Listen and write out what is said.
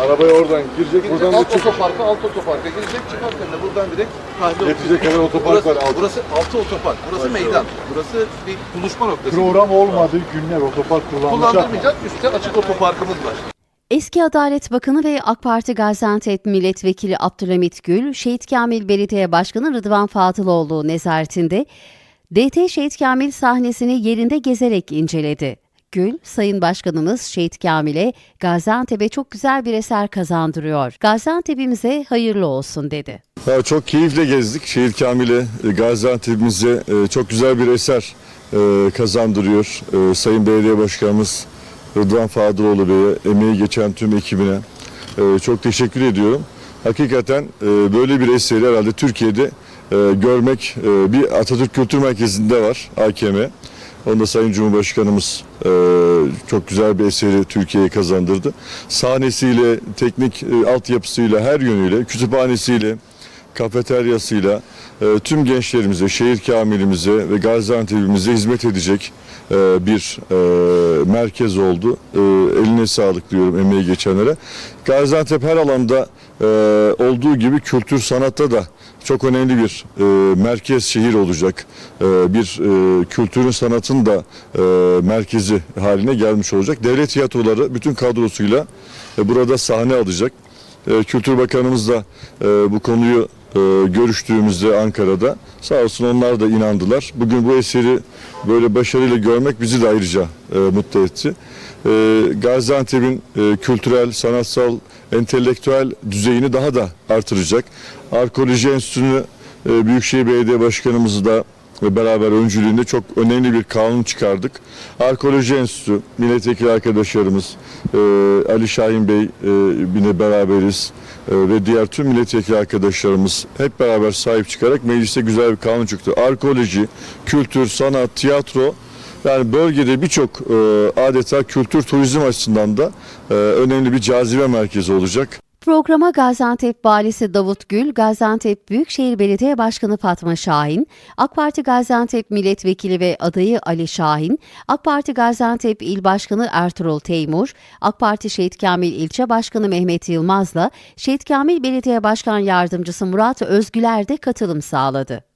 Arabaya oradan girecek, buradan da alt çık. otoparka, alt otoparka girecek, çıkarken de buradan direkt tahliye Yetecek kadar otopark burası, var alt. Burası altı otopark, burası Maşallah. meydan. Burası bir buluşma noktası. Program olmadığı günler otopark kullanılacak. Kullandırmayacak, üstte açık otoparkımız var. Eski Adalet Bakanı ve AK Parti Gaziantep Milletvekili Abdülhamit Gül, Şehit Kamil Belediye Başkanı Rıdvan Fatıloğlu nezaretinde DT Şehit Kamil sahnesini yerinde gezerek inceledi. Gül, Sayın Başkanımız Şehit Kamil'e Gaziantep'e çok güzel bir eser kazandırıyor. Gaziantep'imize hayırlı olsun dedi. Ya çok keyifle gezdik. Şehir Kamil'e, e, Gaziantep'imize e, çok güzel bir eser e, kazandırıyor. Sayın Belediye Başkanımız Rıdvan Fadıroğlu Bey'e, emeği geçen tüm ekibine çok teşekkür ediyorum. Hakikaten böyle bir eseri herhalde Türkiye'de görmek bir Atatürk Kültür Merkezi'nde var AKM. Onu da Sayın Cumhurbaşkanımız e, çok güzel bir eseri Türkiye'ye kazandırdı. Sahnesiyle, teknik e, altyapısıyla, her yönüyle, kütüphanesiyle, kafeteryasıyla e, tüm gençlerimize, şehir kamilimize ve Gaziantep'imize hizmet edecek e, bir e, merkez oldu. E, eline sağlık diyorum emeği geçenlere. Gaziantep her alanda e, olduğu gibi kültür sanatta da çok önemli bir e, merkez şehir olacak. E, bir e, kültürün sanatın da e, merkezi haline gelmiş olacak. Devlet tiyatroları bütün kadrosuyla e, burada sahne alacak. E, Kültür Bakanımız da e, bu konuyu görüştüğümüzde Ankara'da sağ olsun onlar da inandılar. Bugün bu eseri böyle başarıyla görmek bizi de ayrıca e, mutlu etti. E, Gaziantep'in e, kültürel, sanatsal, entelektüel düzeyini daha da artıracak. Arkeoloji Enstitüsü'nü e, Büyükşehir Belediye Başkanımızı da ve beraber öncülüğünde çok önemli bir kanun çıkardık. Arkeoloji Enstitüsü, milletvekili arkadaşlarımız, e, Ali Şahin Bey e, yine beraberiz e, ve diğer tüm milletvekili arkadaşlarımız hep beraber sahip çıkarak mecliste güzel bir kanun çıktı. Arkeoloji, kültür, sanat, tiyatro yani bölgede birçok e, adeta kültür turizm açısından da e, önemli bir cazibe merkezi olacak. Programa Gaziantep Valisi Davut Gül, Gaziantep Büyükşehir Belediye Başkanı Fatma Şahin, AK Parti Gaziantep Milletvekili ve adayı Ali Şahin, AK Parti Gaziantep İl Başkanı Ertuğrul Teymur, AK Parti Şehit Kamil İlçe Başkanı Mehmet Yılmaz'la Şehit Kamil Belediye Başkan Yardımcısı Murat Özgüler de katılım sağladı.